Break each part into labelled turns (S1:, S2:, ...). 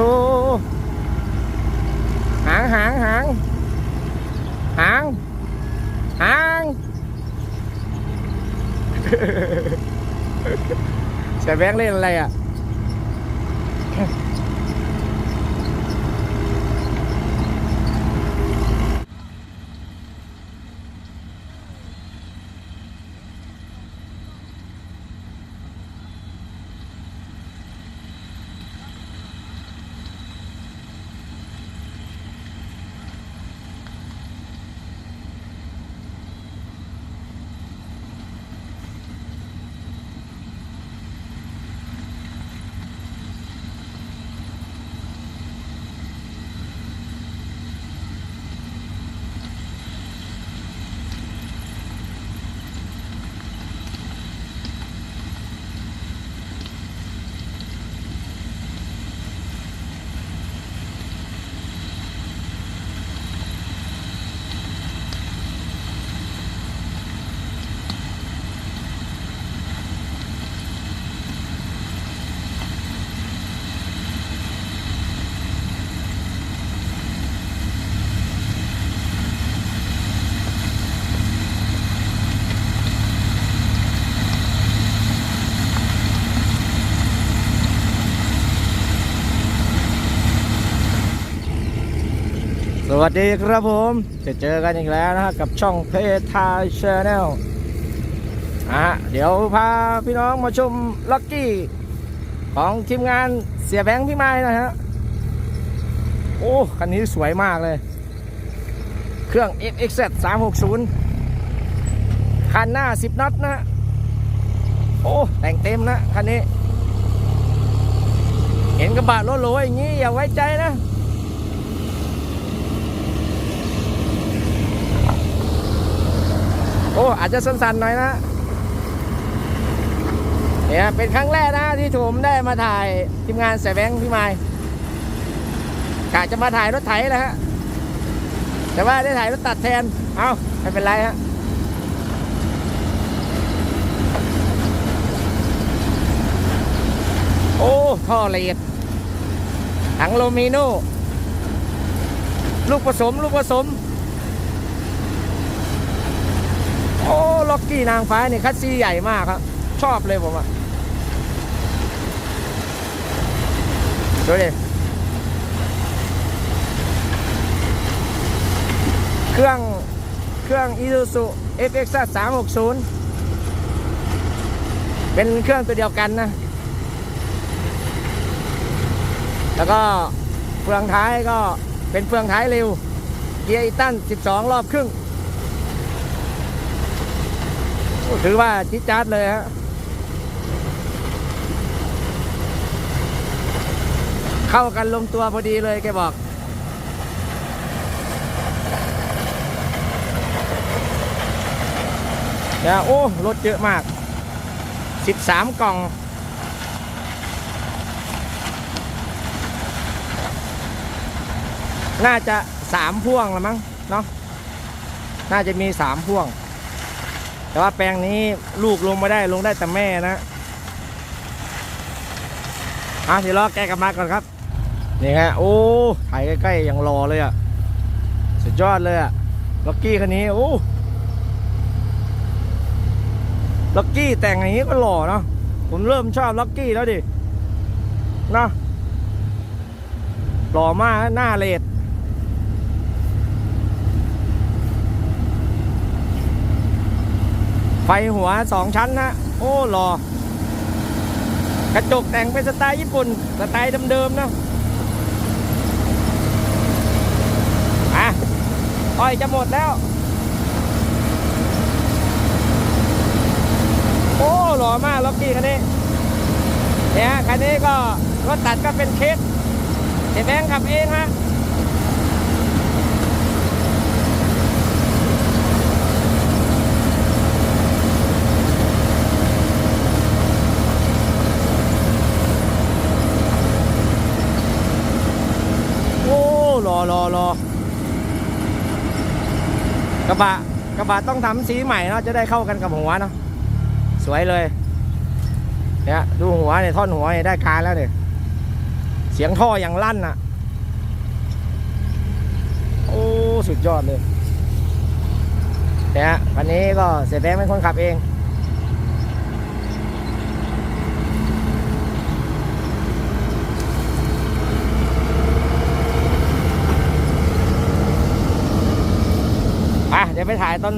S1: อ้หางหางหางหางหางเสียแบงเล่นอะไรอะ สวัสดีครับผม จะเจอกันอีกแล้วนะฮะกับช่องเพทาชาแนลอะเดี๋ยวพาพี่น้องมาชมล็อกกี้ ของทีมงานเสียแบงค์พี่ไม้นะฮะ โอ้คันนี้สวยมากเลย เครื่อง FX 360 คันหน้า 10 น็อตนะโอ้แต่งเต็มนะคันนี้ เห็นกระบะโลๆอย่างนี้อย่าไว้ใจนะ อ้อาจจะสั้นๆหน่อยนะเนี่ยเป็นครั้งแรกนะที่ผมได้มาถ่ายทีมงานแสแบงค์พี่ไม้กะจะมาถ่ายรถไถแล้วฮะแต่ว่าได้ถ่ายรถตัดแทน เอาไม่เป็นไรฮะโอ้ท่อละเอียดถังโลมิโนลูกผสม ลูกผสม โอ้ล็อกกี้นางฟ้าเนี่ยคัสซีใหญ่มากครับ ชอบเลยผมอะดูดิเครื่องเครื่อง Isuzu FX 360 เป็นเครื่องตัวเดียวกันนะ แล้วก็เฟืองท้ายก็เป็นเฟืองท้ายเร็ว เกียร์อีตัน 12 รอบครึ่ง ถือว่าจิดจาดเลยฮะเข้ากันลงตัวพอดีเลยแกบอกนะโอ้ รถเยอะมาก 13 กล่อง น่าจะ 3 พ่วงละมั้งเนาะน่าจะมี 3 พ่วง แต่ว่าแปลงนี้ลูกลงไม่ได้ลงได้แต่แม่นะอะเดี๋ยวรอแกกลับมาก่อนครับ นี่ฮะโอ้ถ่ายใกล้ๆยังรอเลยอะ สุดยอดเลยอะล็อกกี้คันนี้โอ้ล็อกกี้แต่งอย่างนี้ก็หล่อเนาะผมเริ่มชอบล็อกกี้แล้วดิเนาะหล่อมากหน้าเลด ไฟหัวสองชั้นนะโอ้หล่อกระจกแต่งเป็นสไตล์ญี่ปุ่น สไตล์เดิมๆนะอะอ้อยจะหมดแล้ว โอ้หล่อมากล็อกกี้คันนี้เนี่ยคันนี้ก็รถตัดก็เป็นเคสเห็นแบงค์ขับเองฮะ โอ้รอรอรอกระ บะกระบะต้องทำสีใหม่เนาะจะได้เข้ากันกับหัวเนาะสวยเลยเนี่ยดูหัวเนี่ยท่อนหัวเนี่ยได้การแล้วเนี่ยเสียงท่ออย่างลั่นอะ โอ้สุดยอดเลยเนี่ยวันนี้ก็เสียแบงค์เป็นคนขับเอง ดี๋ยวไปถ่ายตอน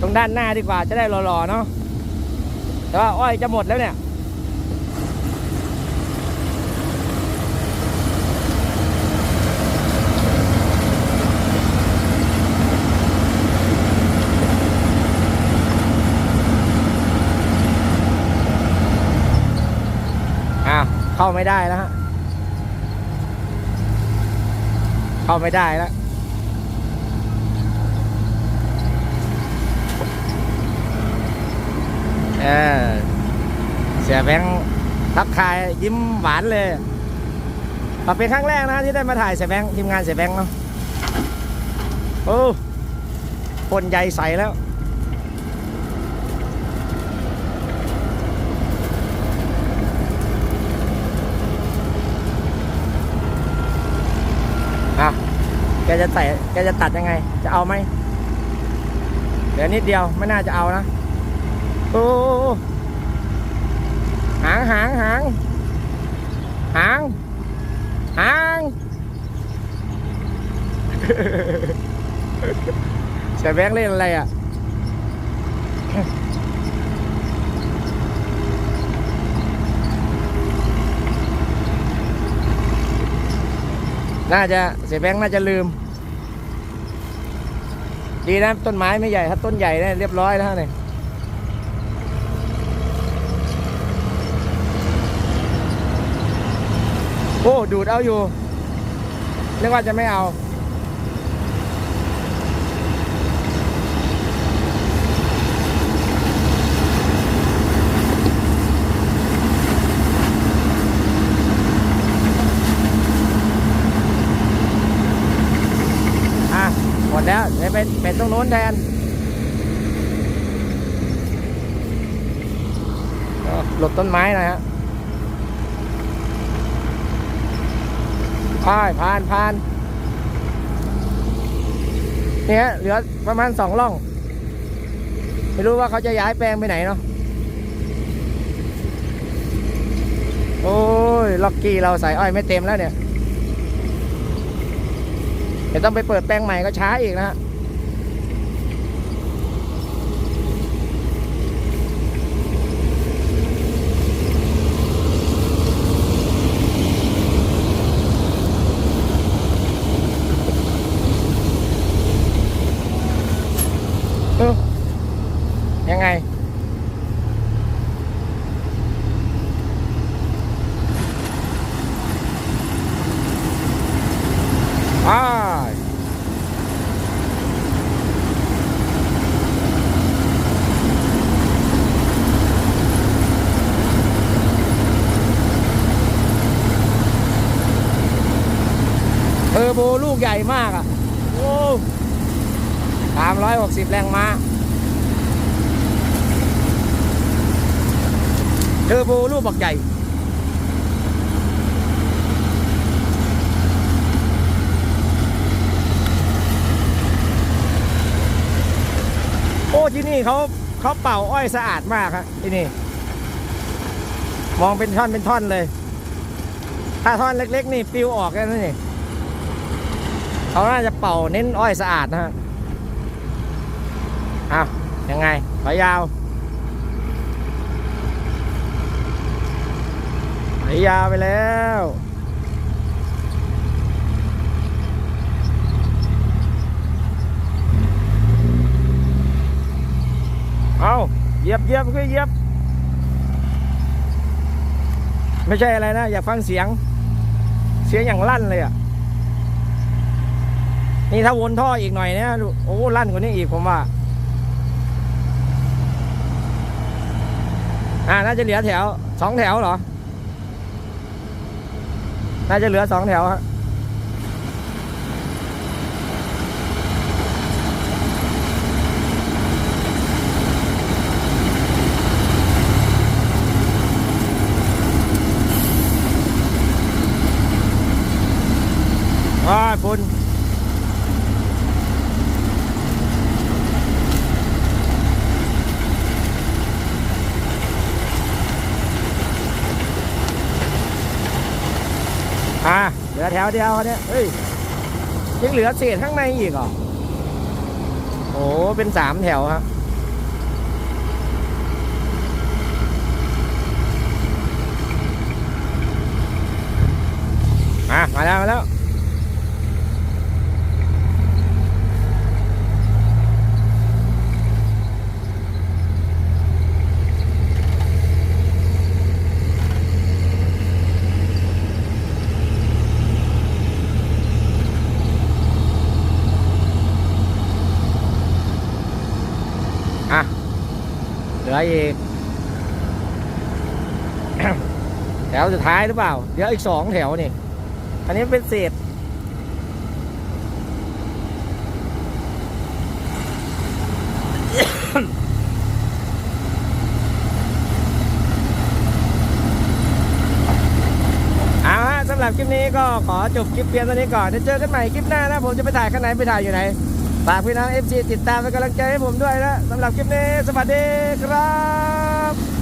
S1: ตรงด้านหน้าดีกว่าจะได้หล่อๆเนาะแต่ว่าอ้อยจะหมดแล้วเนี่ยอะเข้าไม่ได้แล้วฮะ เข้าไม่ได้แล้ว เออเสียแบงค์ทักทายยิ้มหวานเลยมาเป็นครั้งแรกนะที่ได้มาถ่ายเสียแบงค์ทีมงานเสียแบงค์เนาะโอ้คนใหญ่ใสแล้วอะแกจะใส่แกจะตัดยังไง จะเอาไหมเดี๋ยวนิดเดียวไม่น่าจะเอานะ โอ้หางหางหางหางหางเสียแบงเล่นอะไรอะน่าจะเสียแบงค์น่าจะลืม ดีนะต้นไม้ไม่ใหญ่ถ้าต้นใหญ่เนี่ยเรียบร้อยแล้วเนี่ย โอ้ ดูดเอาอยู่เรียกว่าจะไม่เอา อะ หมดแล้วเดี๋ยวเป็นเป็นตรงโน้นแทนหลบต้นไม้น่อยฮะ ผ่านผ่านผ่านเนี่ยเหลือประมาณสองร่อง ไม่รู้ว่าเขาจะย้ายแปลงไปไหนเนาะโอ้ยล็อกกี้เราใส่อ้อยไม่เต็มแล้วเนี่ยเดี๋ยวต้องไปเปิดแปลงใหม่ก็ช้าอีกนะฮะ เออยังไง อ่าเทอร์โบลูก ใหญ่มากอะ โอ้สามร้อยหกสิบแรงม้าเทอร์โบลูกบักใหญ่โอ้ที่นี่เขาเขาเป่าอ้อยสะอาดมากครับที่นี่ มองเป็นท่อนเป็นท่อนเลย ถ้าท่อนเล็ก ๆ นี่ปิวออกแล้วนี่ เขาน่าจะเป่าเน้นอ้อยสะอาดนะฮะอ้าวยังไงขอยาวขอยาวไปแล้วเอาเหยียบเหยียบก็เหยียบ ไม่ใช่อะไรนะ อยากฟังเสียง เสียงอย่างลั่นเลยอะ นี่ถ้าวนท่ออีกหน่อยเนี่ยโอ้ลั่นกว่านี้อีกผมว่า อ่า น่าจะเหลือแถวสองแถวเหรอ น่าจะเหลือสองแถวฮะอ๋อฝุ่นอะเหลือ แถวเดียวเนี่ยเฮ้ยยังเหลือเศษข้างในอีกเหรอโอ้เป็นสามแถวครับมามาแล้วมาแล้ว อะ เห ลืออีก แถวสุดท้ายหรือเปล่า เดี๋ยวอีกสองแถวนี่ อันนี้เป็นเศษเอาฮะสำหรับคลิปนี้ก็ขอจบคลิปเพียงเท่านี้ก่อนเดี๋ยวเจอกันใหม่คลิปหน้านะ ผมจะไปถ่ายข้างไหนไปถ่ายอยู่ไหน ฝากพี่น้อง FC ติดตามเป็นกำลังใจให้ผมด้วยนะสำหรับคลิปนี้ สวัสดีครับ